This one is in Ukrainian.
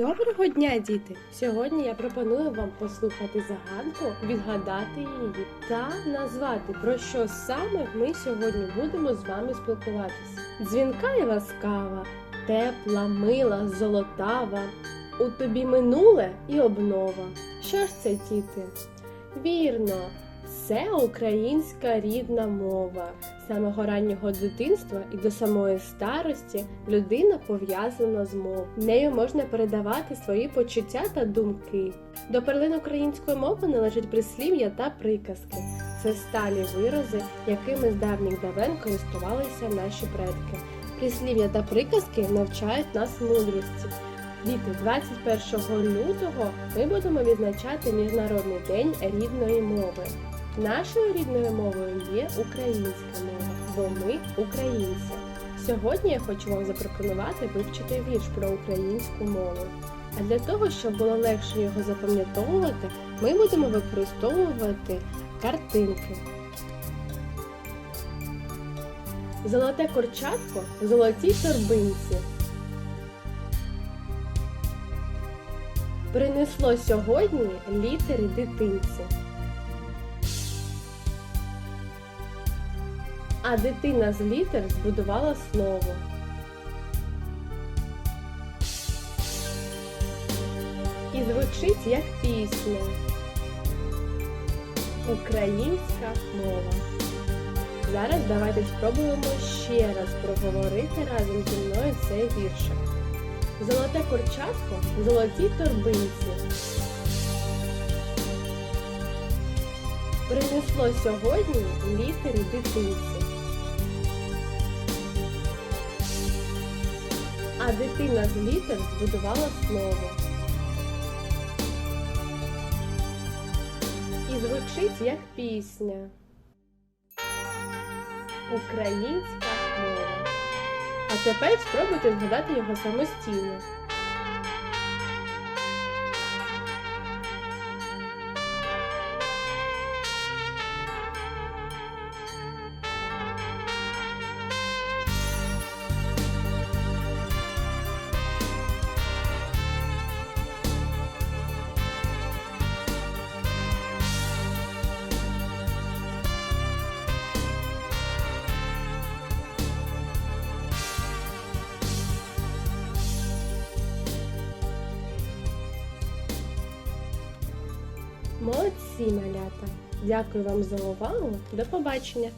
Доброго дня, діти! Сьогодні я пропоную вам послухати загадку, відгадати її та назвати, про що саме ми сьогодні будемо з вами спілкуватися. Дзвінка і ласкава, тепла, мила, золотава. У тобі минуле і обнова. Що ж це, діти? Вірно, це українська рідна мова. З самого раннього дитинства і до самої старості людина пов'язана з мовою. Нею можна передавати свої почуття та думки. До перлин української мови належать прислів'я та приказки. Це сталі вирази, якими з давніх давен користувалися наші предки. Прислів'я та приказки навчають нас мудрості. Діти, 21 лютого ми будемо відзначати Міжнародний день рідної мови. Нашою рідною мовою є українська мова, бо ми українці. Сьогодні я хочу вам запропонувати вивчити вірш про українську мову. А для того, щоб було легше його запам'ятовувати, ми будемо використовувати картинки. Золоте курчатко в золотій торбинці. Принесло сьогодні літери дитинці. А дитина з літер збудувала слово. І звучить як пісня. Українська мова. Зараз давайте спробуємо ще раз проговорити разом зі мною цей віршик. Золоте курчатко в золотій торбинці. Принесло сьогодні літери дитинці. А дитина з літер збудувала слово. І звучить як пісня. Українська мова. А тепер спробуйте згадати його самостійно. Молодці, малята! Дякую вам за увагу. До побачення!